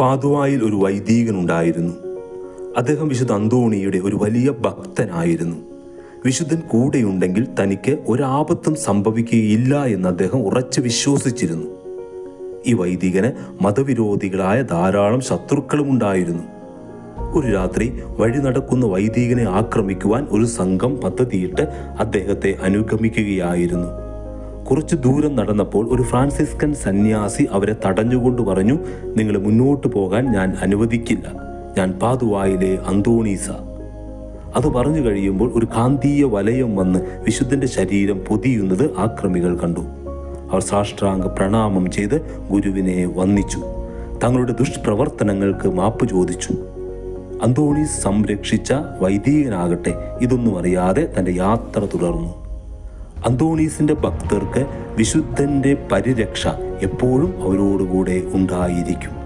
പാതുവായിൽ ഒരു വൈദികനുണ്ടായിരുന്നു. അദ്ദേഹം വിശുദ്ധ അന്തോണിയുടെ ഒരു വലിയ ഭക്തനായിരുന്നു. വിശുദ്ധൻ കൂടെയുണ്ടെങ്കിൽ തനിക്ക് ഒരാപത്തും സംഭവിക്കുകയില്ല എന്ന് അദ്ദേഹം ഉറച്ചു വിശ്വസിച്ചിരുന്നു. ഈ വൈദികന് മതവിരോധികളായ ധാരാളം ശത്രുക്കളും ഉണ്ടായിരുന്നു. ഒരു രാത്രി വഴി നടക്കുന്ന വൈദികനെ ആക്രമിക്കുവാൻ ഒരു സംഘം പദ്ധതിയിട്ട് അദ്ദേഹത്തെ അനുഗമിക്കുകയായിരുന്നു. കുറച്ചു ദൂരം നടന്നപ്പോൾ ഒരു ഫ്രാൻസിസ്കൻ സന്യാസി അവരെ തടഞ്ഞുകൊണ്ട് പറഞ്ഞു നിങ്ങൾ മുന്നോട്ട് പോകാൻ ഞാൻ അനുവദിക്കില്ല. ഞാൻ പാതുവായിലെ അന്തോണീസ. അത് പറഞ്ഞു കഴിയുമ്പോൾ ഒരു കാന്തീയ വലയം വന്ന് വിശുദ്ധന്റെ ശരീരം പൊതിയുന്നത് ആക്രമികൾ കണ്ടു. അവർ സാഷ്ടാംഗ പ്രണാമം ചെയ്ത് ഗുരുവിനെ വന്ദിച്ചു. തങ്ങളുടെ ദുഷ്പ്രവർത്തനങ്ങൾക്ക് മാപ്പ് ചോദിച്ചു. അന്തോണീസ് സംരക്ഷിച്ച വൈദികനാകട്ടെ ഇതൊന്നും അറിയാതെ തന്റെ യാത്ര തുടർന്നു. അന്തോണീസിന്റെ ഭക്തർക്ക് വിശുദ്ധന്റെ പരിരക്ഷ എപ്പോഴും അവരോടുകൂടെ ഉണ്ടായിരിക്കും.